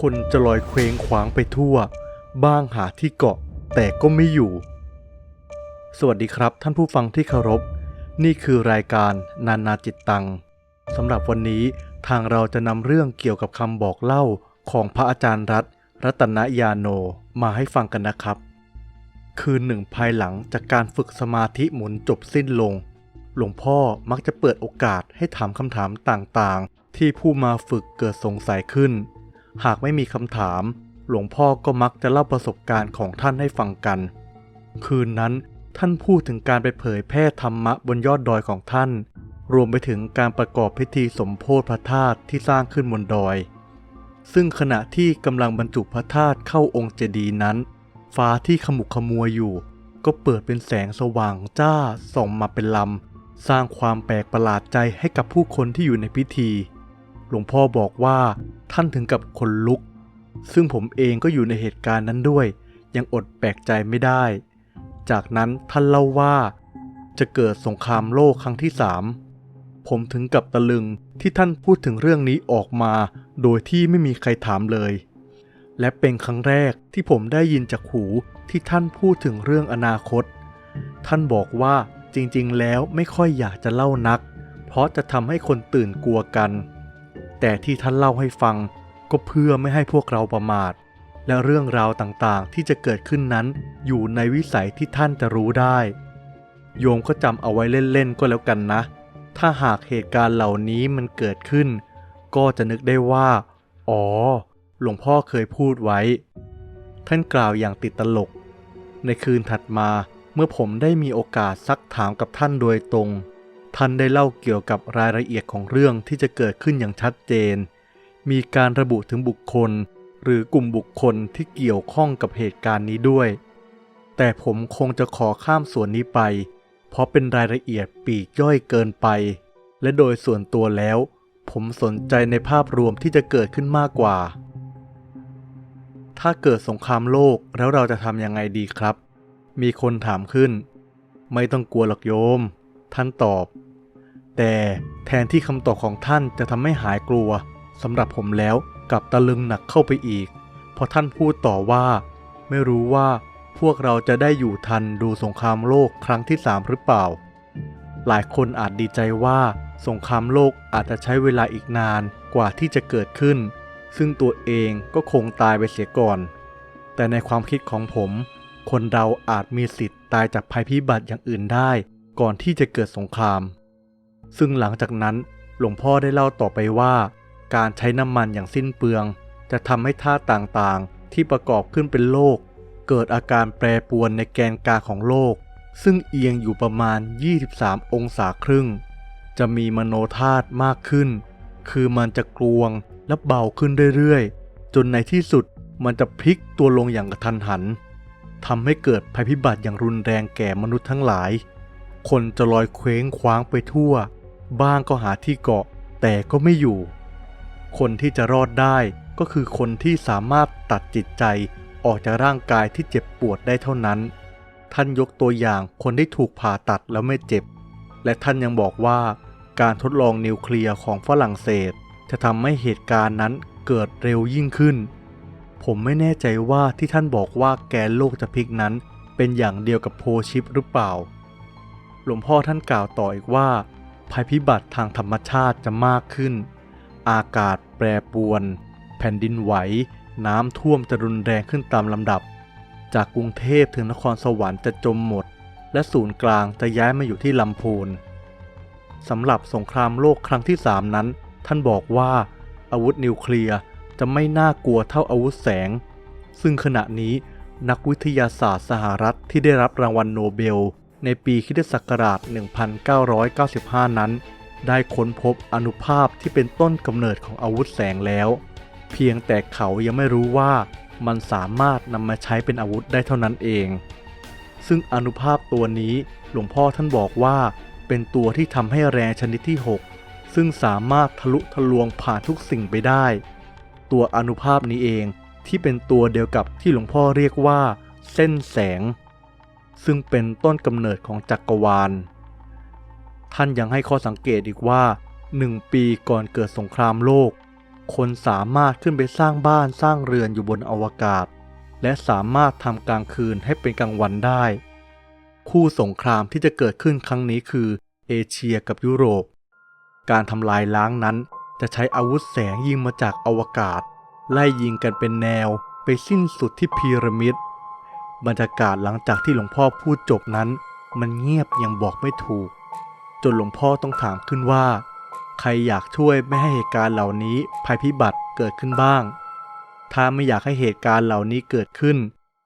คนจะลอยเคว้งคว้างไปทั่ว บ้างหาที่เกาะแต่ก็ไม่อยู่ สวัสดีครับท่านผู้ฟังที่เคารพ นี่คือรายการนานาจิตตังสำหรับวันนี้ทางเราจะนำเรื่องเกี่ยวกับคำบอกเล่าของพระอาจารย์รัตน์รัตนยาโนมาให้ฟังกันนะครับ คืนหนึ่งภายหลังจากการฝึกสมาธิหมุนจบสิ้นลง หลวงพ่อมักจะเปิดโอกาสให้ถามคำถามต่างๆ ที่ผู้มาฝึกเกิดสงสัยขึ้น หากไม่มีคำถาม หลวงพ่อก็มักจะเล่าประสบการณ์ของท่านให้ฟังกัน คืนนั้นท่านพูดถึงการไปเผยแพร่ธรรมะบนยอดดอยของท่าน รวมไปถึงการประกอบพิธีสมโพธิพระธาตุที่สร้างขึ้นบนดอย ซึ่งขณะที่กำลังบรรจุพระธาตุเข้าองค์เจดีย์นั้น ฟ้าที่ขมุกขมัวอยู่ ก็เปิดเป็นแสงสว่างจ้าส่องมาเป็นลำ สร้างความแปลกประหลาดใจให้กับผู้คนที่อยู่ในพิธี หลวงพ่อบอกว่า ท่านถึงกับขนลุก ซึ่งผมเองก็อยู่ในเหตุการณ์นั้นด้วย ยังอดแปลกใจไม่ได้ จากนั้นท่านเล่าว่า จะเกิดสงครามโลกครั้งที่สามผมถึงกับตะลึงที่ท่านพูดถึงเรื่องนี้ออกมา โดยที่ไม่มีใครถามเลย และเป็นครั้งแรกที่ผมได้ยินจากหูที่ท่านพูดถึงเรื่องอนาคต ท่านบอกว่าจริงๆ แล้วไม่ค่อยอยากจะเล่านัก เพราะจะทำให้คนตื่นกลัวกัน แต่ที่ท่านเล่าให้ฟัง ก็เพื่อไม่ให้พวกเราประมาท และเรื่องราวต่างๆ ที่จะเกิดขึ้นนั้น อยู่ในวิสัยที่ท่านจะรู้ได้ โยมก็จำเอาไว้เล่นๆก็แล้วกันนะ ถ้าหากเหตุการณ์เหล่านี้มันเกิดขึ้น ก็จะนึกได้ว่า อ๋อ หลวงพ่อเคยพูดไว้ ท่านกล่าวอย่างติดตลก ในคืนถัดมาเมื่อผมได้มีโอกาสซักถามกับท่านโดยตรง ท่านได้เล่าเกี่ยวกับรายละเอียดของเรื่องที่จะเกิดขึ้นอย่างชัดเจน มีการระบุถึงบุคคล หรือกลุ่มบุคคลที่เกี่ยวข้องกับเหตุการณ์นี้ด้วย แต่ผมคงจะขอข้ามส่วนนี้ไป เพราะเป็นรายละเอียดปีกย่อยเกินไป และโดยส่วนตัวแล้ว ผมสนใจในภาพรวมที่จะเกิดขึ้นมากกว่า ถ้าเกิดสงครามโลกแล้วเราจะทำยังไงดีครับ มีคนถามขึ้น ไม่ต้องกลัวหรอกโยม ท่านตอบ แต่แทนที่คำตอบของท่านจะทำให้หายกลัวสำหรับผมแล้วกลับตะลึงหนักเข้าไปอีก เพราะท่านพูดต่อว่า ไม่รู้ว่าพวกเราจะได้อยู่ทันดูสงครามโลกครั้งที่สามหรือเปล่า หลายคนอาจดีใจว่าสงครามโลกอาจจะใช้เวลาอีกนานกว่าที่จะเกิดขึ้น ซึ่งตัวเองก็คงตายไปเสียก่อน แต่ในความคิดของผม คนเราอาจมีสิทธิ์ตายจากภัยพิบัติอย่างอื่นได้ ก่อนที่จะเกิดสงคราม ซึ่งหลังจากนั้นหลวงพ่อได้เล่าต่อไปว่า การใช้น้ำมันอย่างสิ้นเปลือง จะทำให้ธาตุต่างๆ ที่ประกอบขึ้นเป็นโลก เกิดอาการแปรปรวนในแกนกลางของโลก ซึ่งเอียงอยู่ประมาณ 23 องศาครึ่ง จะมีมโนธาตุมากขึ้น คือมันจะกลวงและเบาขึ้นเรื่อยๆ จนในที่สุดมันจะพลิกตัวลงอย่างกระทันหันทำให้เกิดภัยพิบัติอย่างรุนแรงแก่มนุษย์ทั้งหลาย คนจะลอยเคว้งคว้างไปทั่ว บ้างก็หาที่เกาะ แต่ก็ไม่อยู่ คนที่จะรอดได้ก็คือคนที่สามารถตัดจิตใจออกจากร่างกายที่เจ็บปวดได้เท่านั้น ท่านยกตัวอย่างคนที่ถูกผ่าตัดแล้วไม่เจ็บ และท่านยังบอกว่าการทดลองนิวเคลียร์ของฝรั่งเศส จะทำให้เหตุการณ์นั้นเกิดเร็วยิ่งขึ้น ผมไม่แน่ใจว่าที่ท่านบอกว่าแกนโลกจะพลิกนั้น เป็นอย่างเดียวกับโพชิปหรือเปล่า หลวงพ่อท่านกล่าวต่ออีกว่า ภัยพิบัติทางธรรมชาติจะมากขึ้น อากาศแปรปรวน แผ่นดินไหว น้ำท่วมจะรุนแรงขึ้นตามลำดับ จากกรุงเทพถึงนครสวรรค์จะจมหมด และศูนย์กลางจะย้ายมาอยู่ที่ลำพูนสำหรับสงครามโลกครั้งที่3นั้น ท่านบอกว่าอาวุธนิวเคลียร์จะไม่น่ากลัวเท่าอาวุธแสง ซึ่งขณะนี้นักวิทยาศาสตร์สหรัฐที่ได้รับรางวัลโนเบล ในปีคิศักราช1995 นั้น ได้ค้นพบอนุภาพที่เป็นต้นกำเนิดของอาวุธแสงแล้ว เพียงแต่เขายังไม่รู้ว่ามันสามารถนำมาใช้เป็นอาวุธได้เท่านั้นเอง ซึ่งอนุภาพตัวนี้หลวงพ่อท่านบอกว่า เป็นตัวที่ทำให้แรงชนิดที่ 6 ซึ่งสามารถทะลุทะลวงผ่านทุกสิ่งไปได้ ตัวอนุภาพนี้เองที่เป็นตัวเดียวกับที่หลวงพ่อเรียกว่า เส้นแสง ซึ่งเป็นต้นกำเนิดของจักรวาล ท่านยังให้ข้อสังเกตอีกว่า1ปีก่อนเกิดสงครามโลก คนสามารถขึ้นไปสร้างบ้านสร้างเรือนอยู่บนอวกาศ และสามารถทำกลางคืนให้เป็นกลางวันได้ คู่สงครามที่จะเกิดขึ้นครั้งนี้คือเอเชียกับยุโรป การทำลายล้างนั้นจะใช้อาวุธแสงยิงมาจากอวกาศ ไล่ยิงกันเป็นแนวไปสิ้นสุดที่พีระมิด บรรยากาศหลังจากที่หลวงพ่อพูดจบนั้น มันเงียบยังบอกไม่ถูก จนหลวงพ่อต้องถามขึ้นว่า ใครอยากช่วยไม่ให้เหตุการณ์เหล่านี้ภัยพิบัติเกิดขึ้นบ้าง ถ้าไม่อยากให้เหตุการณ์เหล่านี้เกิดขึ้น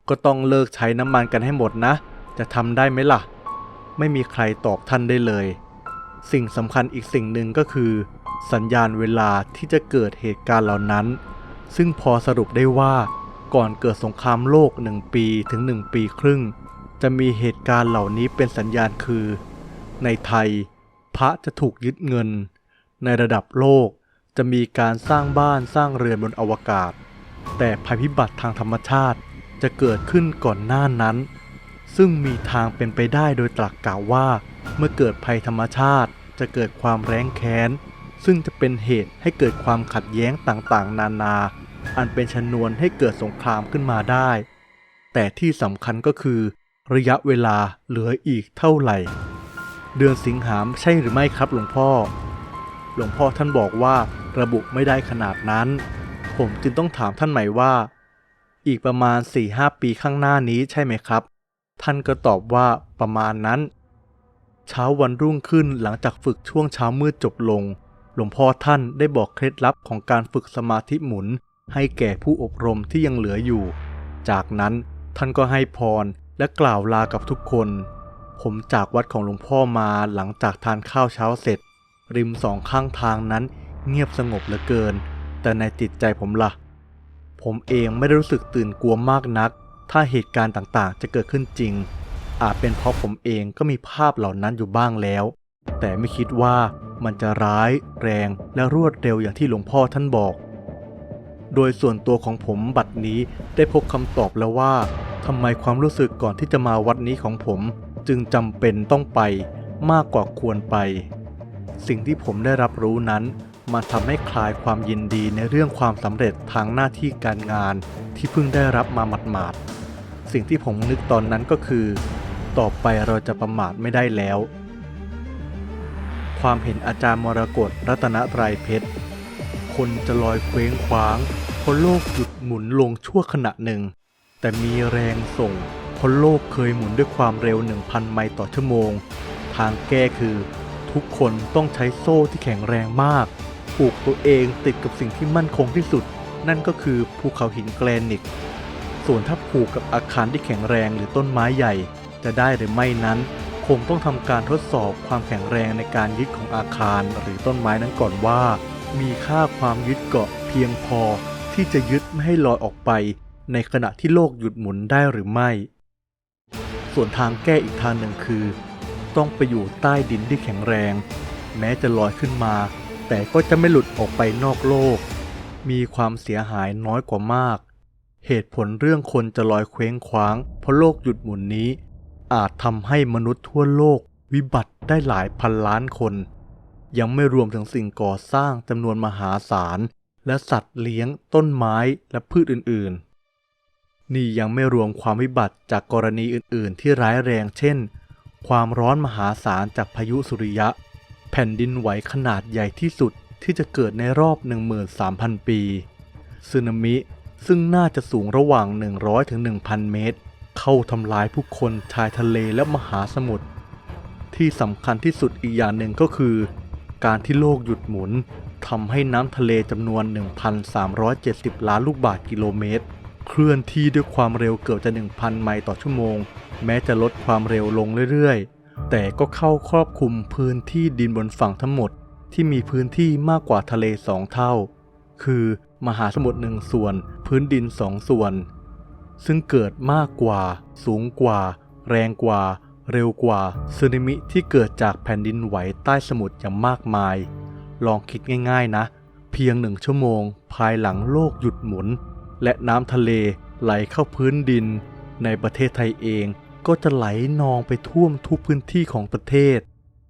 ก็ต้องเลิกใช้น้ำมันกันให้หมดนะ จะทำได้ไหมล่ะ ไม่มีใครตอบท่านได้เลย สิ่งสำคัญอีกสิ่งหนึ่งก็คือ สัญญาณเวลาที่จะเกิดเหตุการณ์เหล่านั้น ซึ่งพอสรุปได้ว่า ก่อนเกิดสงครามโลก 1 ปีถึง 1 ปีครึ่ง จะมีเหตุการณ์เหล่านี้เป็นสัญญาณคือ ในไทย พระจะถูกยึดเงิน ในระดับโลกจะมีการสร้างบ้านสร้างเรือนบนอวกาศ แต่ภัยพิบัติทางธรรมชาติจะเกิดขึ้นก่อนหน้านั้น ซึ่งมีทางเป็นไปได้โดยตรักกล่าวว่า เมื่อเกิดภัยธรรมชาติจะเกิดความแร้งแค้น ซึ่งจะเป็นเหตุให้เกิดความขัดแย้งต่างๆ นานา อันเป็นชนวนให้เกิดสงครามขึ้นมาได้ แต่ที่สำคัญก็คือ ระยะเวลาเหลืออีกเท่าไหร่ เดือนสิงหามใช่หรือไม่ครับหลวงพ่อ หลวงพ่อท่านบอกว่าระบุไม่ได้ขนาดนั้น ผมจึงต้องถามท่านใหม่ว่า อีกประมาณ 4-5 ปีข้างหน้านี้ใช่ไหมครับ ท่านก็ตอบว่าประมาณนั้น เช้าวันรุ่งขึ้นหลังจากฝึกช่วงเช้ามืดจบลงหลวงพ่อท่านได้บอกเคล็ดลับของการฝึกสมาธิหมุน ให้แก่ผู้อบรมที่ยังเหลืออยู่ จากนั้นท่านก็ให้พรและกล่าวลากับทุกคน ผมจากวัดของหลวงพ่อมาหลังจากทานข้าวเช้าเสร็จ ริมสองข้างทางนั้นเงียบสงบเหลือเกิน แต่ในจิตใจผมละ่ะ ผมเองไม่ได้รู้สึกตื่นกลัวมากนัก ถ้าเหตุการณ์ต่างๆ จะเกิดขึ้นจริง อาจเป็นเพราะผมเองก็มีภาพเหล่านั้นอยู่บ้างแล้ว แต่ไม่คิดว่ามันจะร้าย แรงและรวดเร็วอย่างที่หลวงพ่อท่านบอก โดยส่วนตัวของผมบัดนี้ได้พบคำตอบแล้วว่าทำไมความรู้สึกก่อนที่จะมาวัดนี้ของผม จึงจำเป็นต้องไปมากกว่าควรไป สิ่งที่ผมได้รับรู้นั้นมันทำให้คลายความยินดีในเรื่องความสำเร็จทางหน้าที่การงานที่เพิ่งได้รับมาหมาดๆสิ่งที่ผมนึกตอนนั้นก็คือ ต่อไปเราจะประมาทไม่ได้แล้ว ความเห็นอาจารย์มรกตรัตนตรัยเพชร คนจะลอยเคว้งคว้างเพราะโลกหยุดหมุนลงชั่วขณะหนึ่ง แต่มีแรงส่งเพราะโลกเคยหมุนด้วยความเร็ว 1,000 ไมล์ต่อชั่วโมง ทางแก้คือ ทุกคนต้องใช้โซ่ที่แข็งแรงมาก ผูกตัวเองติดกับสิ่งที่มั่นคงที่สุด นั่นก็คือภูเขาหินแกรนิตส่วนถ้าผูกกับอาคารที่แข็งแรงหรือต้นไม้ใหญ่ จะได้หรือไม่นั้น คงต้องทำการทดสอบความแข็งแรงในการยึดของอาคารหรือต้นไม้นั้นก่อนว่า มีค่าความยึดเกาะเพียงพอที่จะยึดไม่ให้ลอยออกไป ในขณะที่โลกหยุดหมุนได้หรือไม่ ส่วนทางแก้อีกทางหนึ่งคือ ต้องไปอยู่ใต้ดินที่แข็งแรง แม้จะลอยขึ้นมา แต่ก็จะไม่หลุดออกไปนอกโลก มีความเสียหายน้อยกว่ามาก เหตุผลเรื่องคนจะลอยเคว้งคว้าง เพราะโลกหยุดหมุนนี้ อาจทำให้มนุษย์ทั่วโลกวิบัติได้หลายพันล้านคน ยังไม่รวมถึงสิ่งก่อสร้างจำนวนมหาศาล และสัตว์เลี้ยง ต้นไม้และพืชอื่นๆ นี่ยังไม่รวมความวิบัติจากกรณีอื่นๆ ที่ร้ายแรงเช่น ความร้อนมหาศาลจากพายุสุริยะ แผ่นดินไหวขนาดใหญ่ที่สุดที่จะเกิดในรอบ 13,000 ปีสึนามิซึ่งน่าจะสูงระหว่าง 100ถึง1,000 เมตร เข้าทำลายผู้คนชายทะเลและมหาสมุทรที่สำคัญที่สุดอีกอย่างหนึ่งก็คือ การที่โลกหยุดหมุนทำให้น้ำทะเลจำนวน 1,370 ล้านลูกบาศก์กิโลเมตร เคลื่อนที่ด้วยความเร็วเกือบจะ 1,000 ไมล์ต่อชั่วโมง แม้จะลดความเร็วลงเรื่อยๆ แต่ก็เข้าครอบคลุมพื้นที่ดินบนฝั่งทั้งหมด ที่มีพื้นที่มากกว่าทะเลสองเท่า คือมหาสมุทรหนึ่งส่วน พื้นดินสองส่วน ซึ่งเกิดมากกว่า สูงกว่า แรงกว่า เร็วกว่าสึนามิที่เกิดจากแผ่นดินไหวใต้สมุทรอย่างมากมาย ลองคิดง่ายๆนะ เพียงหนึ่งชั่วโมง ภายหลังโลกหยุดหมุน และน้ำทะเลไหลเข้าพื้นดิน ในประเทศไทยเองก็จะไหลนองไปท่วมทุกพื้นที่ของประเทศ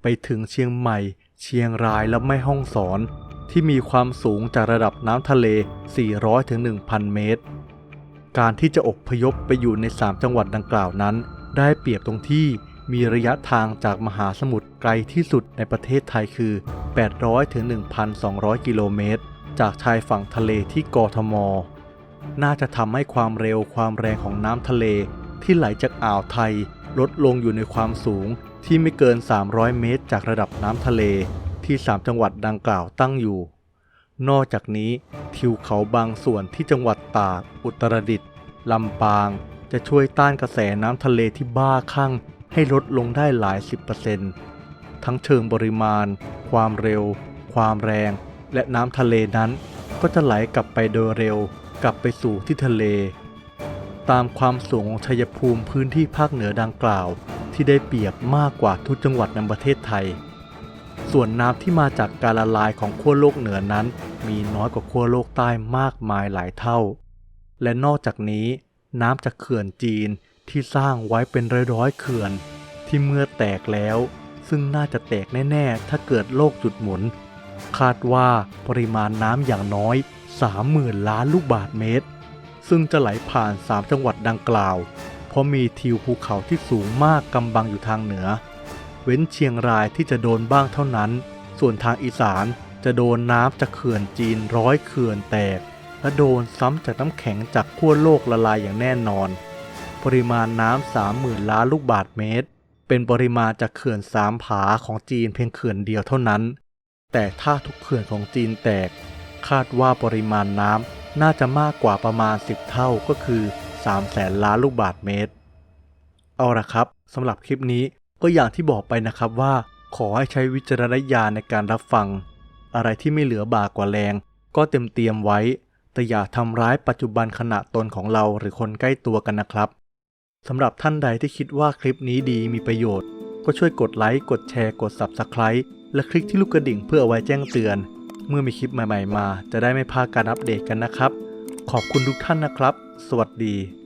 ไปถึงเชียงใหม่ เชียงรายและแม่ฮ่องสอน ที่มีความสูงจากระดับน้ำทะเล 400-1,000 เมตร การที่จะอพยพไปอยู่ใน 3 จังหวัดดังกล่าวนั้น ได้เปรียบตรงที่มีระยะทางจากมหาสมุทรไกลที่สุดในประเทศไทยคือ 800ถึง1,200 กิโลเมตร จากชายฝั่งทะเลที่กทม น่าจะทำให้ความเร็วความแรงของน้ำทะเล ที่ไหลจากอ่าวไทย ลดลงอยู่ในความสูงที่ไม่เกิน 300 เมตร จากระดับน้ำทะเลที่ 3 จังหวัดดังกล่าวตั้งอยู่ นอกจากนี้ทิวเขาบางส่วนที่จังหวัดตาก อุตรดิตถ์ลำปาง จะช่วยต้านกระแสน้ำทะเลที่บ้าคลั่งให้ลดลงได้หลายสิบเปอร์เซนต์ทั้งเชิงปริมาณ ความเร็ว ความแรง และน้ำทะเลนั้น ก็จะไหลกลับไปโดยเร็ว กลับไปสู่ที่ทะเล ตามความสูงของชัยภูมิพื้นที่ภาคเหนือดังกล่าว ที่ได้เปรียบมากกว่าทุกจังหวัดในประเทศไทย ส่วนน้ำที่มาจากการละลายของขั้วโลกเหนือนั้น มีน้อยกว่าขั้วโลกใต้มากมายหลายเท่า และนอกจากนี้ น้ำจากเขื่อนจีนที่สร้างไว้เป็นร้อยๆเขื่อน ที่เมื่อแตกแล้ว ซึ่งน่าจะแตกแน่ ๆ ถ้าเกิดโลกจุดหมุน คาดว่าปริมาณน้ำอย่างน้อย 30,000 ล้านลูกบาศก์เมตร ซึ่งจะไหลผ่าน 3 จังหวัดดังกล่าว เพราะมีทิวภูเขาที่สูงมากกำบังอยู่ทางเหนือ เว้นเชียงรายที่จะโดนบ้างเท่านั้น ส่วนทางอีสานจะโดนน้ำจากเขื่อนจีนร้อยเขื่อนแตก และโดนซ้ำจากน้ำแข็งจากขั้วโลกละลายอย่างแน่นอน ปริมาณน้ำสามหมื่นล้านลูกบาศก์เมตร เป็นปริมาณจากเขื่อนสามผาของจีนเพียงเขื่อนเดียวเท่านั้น แต่ถ้าทุกเขื่อนของจีนแตก คาดว่าปริมาณน้ำน่าจะมากกว่าประมาณ 10 เท่าก็คือ3แสนล้านลูกบาศก์เมตร เอาละครับสำหรับคลิปนี้ก็อย่างที่บอกไปนะครับว่า ขอให้ใช้วิจารณญาณในการรับฟัง อะไรที่ไม่เหลือบากกว่าแรง ก็เต็มเตรียมไว้ แต่อย่าทำร้ายปัจจุบันขณะตนของเราหรือคนใกล้ตัวกันนะครับสำหรับท่านใดที่คิดว่าคลิปนี้ดีมีประโยชน์ ก็ช่วยกดไลค์ กดแชร์ กด Subscribe และคลิกที่ลูกกระดิ่งเพื่อเอาไว้แจ้งเตือน เมื่อมีคลิปใหม่ ๆ มา จะได้ไม่พลาดการอัปเดตกันนะครับ ขอบคุณทุกท่านนะครับ สวัสดี